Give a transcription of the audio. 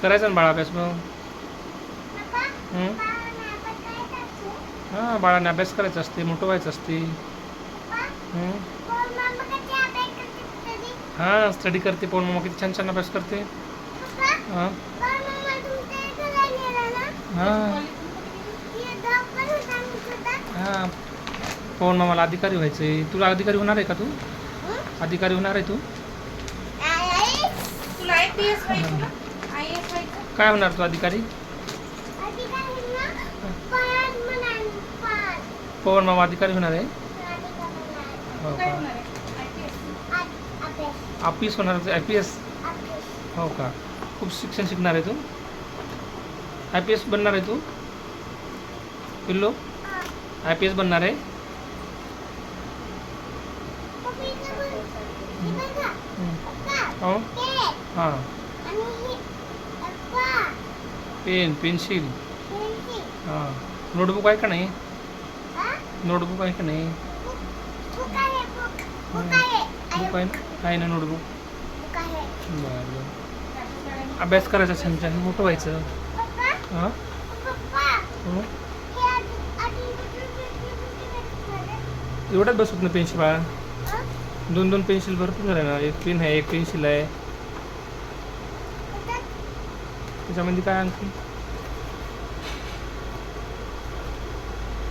करायचा ना बाळा अभ्यास मग? हां? बाळाने अभ्यास करायचा असते मोठं व्हायचं असते? हां? स्टडी करते पण मग किती छान छान अभ्यास करते. हां? हां. हां. पवन मामाला अधिकारी व्हायचं आहे तुला अधिकारी होणार आहे का तू? अधिकारी होणार आहे तू? काय होणार तू अधिकारी? पवन मामा अधिकारी होणार आहे? हो का? I P S. होणार आय पी एस? हो का? खूप शिक्षण शिकणार आहे तू? आय पी एस बनणार आहे तू? पिल्लो? आय पी एस बनणार आहे? हो. हां. Pen pencil. हां. नोटबुक आहे का नाही? नोटबुक आहे का नाही? बुक आहे ना? आहे ना नोटबुक? बरं बरं. अभ्यास करायचा छान छान मोठं व्हायचं. हां? एवढ्यात बसत ना पेन्सिल बाळा. दोन दोन पेन्सिल भरपूर झाले ना. एक पेन आहे एक पेन्सिल आहे. त्याच्यामध्ये काय आणखी